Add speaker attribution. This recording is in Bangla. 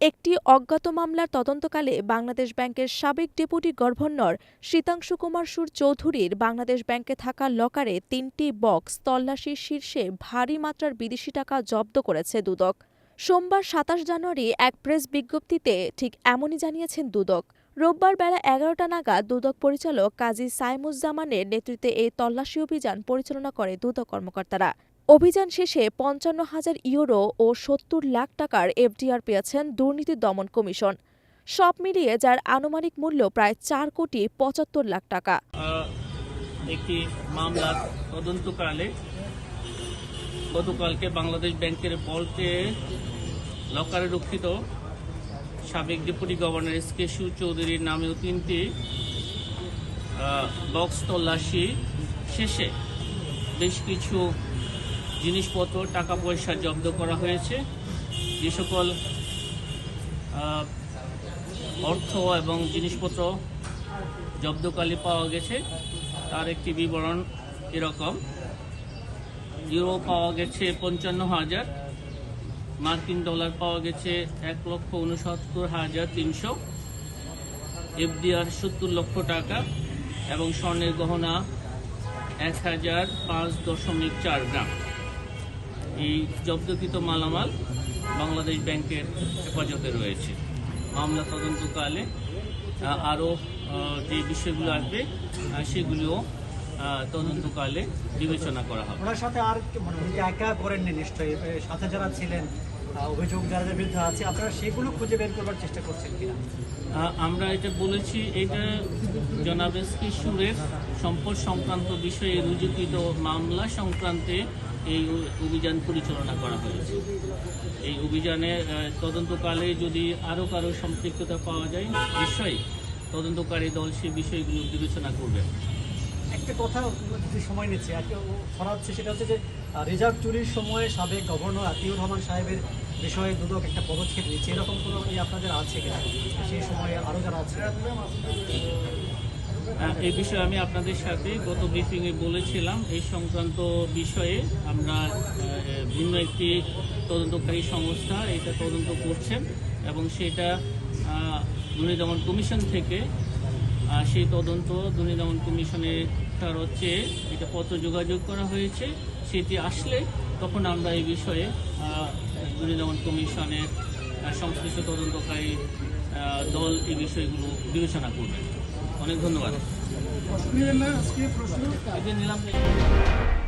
Speaker 1: একটি অজ্ঞাত মামলার তদন্তকালে বাংলাদেশ ব্যাংকের সাবেক ডেপুটি গভর্নর শীতাংশু কুমার সুর চৌধুরীর বাংলাদেশ ব্যাংকে থাকা লকারে তিনটি বক্স তল্লাশির শীর্ষে ভারী মাত্রার বিদেশি টাকা জব্দ করেছে দুদক। সোমবার সাতাশ জানুয়ারি এক প্রেস বিজ্ঞপ্তিতে ঠিক এমনই জানিয়েছেন দুদক। রোববার বেলা এগারোটা নাগাদ দুদক পরিচালক কাজী সাইমুজ্জামানের নেতৃত্বে এই তল্লাশি অভিযান পরিচালনা করে দুদক কর্মকর্তারা। অভিযান শেষে পঞ্চান্ন হাজার ইউরো ও সত্তর লাখ টাকার এফডিআর পেয়েছেন দুর্নীতি দমন কমিশন। সব মিলিয়ে যার আনুমানিক মূল্য প্রায় চার কোটি পঁচাত্তর লাখ টাকা।
Speaker 2: একটি মামলার তদন্তকালে গতকালকে বাংলাদেশ ব্যাংকের বলতে লকারে রক্ষিত সাবেক deputy governor S K Shiv চৌধুরীর নামেও তিনটি বক্স তল্লাশি শেষে বেশ কিছু জিনিসপত্র টাকা পয়সা জব্দ করা হয়েছে। যে সকল অর্থ এবং জিনিসপত্র জব্দকালে পাওয়া গেছে, তার একটি বিবরণ এরকম। ইউরো পাওয়া গেছে পঞ্চান্ন হাজার। মার্কিন ডলার পাওয়া গেছে এক লক্ষ উনসত্তর হাজার তিনশো। এফডিআর সত্তর লক্ষ টাকা এবং স্বর্ণের গহনা এক হাজার পাঁচ দশমিক চার গ্রাম। এই জব্দকৃত মালামাল বাংলাদেশ ব্যাংকের হেফাজতে রয়েছে। মামলা তদন্তকালে আরও যে বিষয়গুলো আসবে সেগুলিও তদন্তকালে বিবেচনা করা হবে।
Speaker 3: ওনার সাথে আর মানে একা করেননি নিশ্চয়ই? সাথে যারা ছিলেন অভিযোগ যাদের বিরুদ্ধে আছে, আপনারা সেগুলো খুঁজে বের করবার চেষ্টা করছেন কিনা?
Speaker 2: আমরা এটা বলেছি, এটা জনাব এস কিশোরের সম্পদ সংক্রান্ত বিষয়ে রুজুকৃত মামলা সংক্রান্তে এই অভিযান পরিচালনা করা হয়েছে। এই অভিযানে তদন্তকালে যদি আরও কারও সম্পৃক্ততা পাওয়া যায়, নিশ্চয়ই তদন্তকারী দল সে বিষয়গুলো বিবেচনা করবে।
Speaker 3: একটা কথা সময় নিচ্ছে একটা ও ছড়াচ্ছে সেটা হচ্ছে যে রিজার্ভ চুরির সময় সাবেক গভর্নর আতিউর রহমান সাহেবের বিষয়ে দুদক একটা পদক্ষেপ নিচ্ছে এরকম কোনো ই আপনাদের আছে কিনা? সেই সময়ে আরও যারা আছে।
Speaker 2: আহ, এই বিষয়ে আমি আপনাদের সাথে গত ব্রিফিংয়ে বলেছিলাম। এই সংক্রান্ত বিষয়ে আমরা ভিন্ন একটি তদন্তকারী সংস্থা এটা তদন্ত করছেন এবং সেটা দুর্নীতি দমন কমিশন থেকে সেই তদন্ত দুর্নীতি দমন কমিশনে তার হচ্ছে এটা পত্র যোগাযোগ করা হয়েছে। সেটি আসলে তখন আমরা এই বিষয়ে আহ, দুর্নীতি দমন কমিশনের সংশ্লিষ্ট তদন্তকারী দল এই বিষয়গুলো বিবেচনা করবে। অনেক ধন্যবাদ। নিলাম।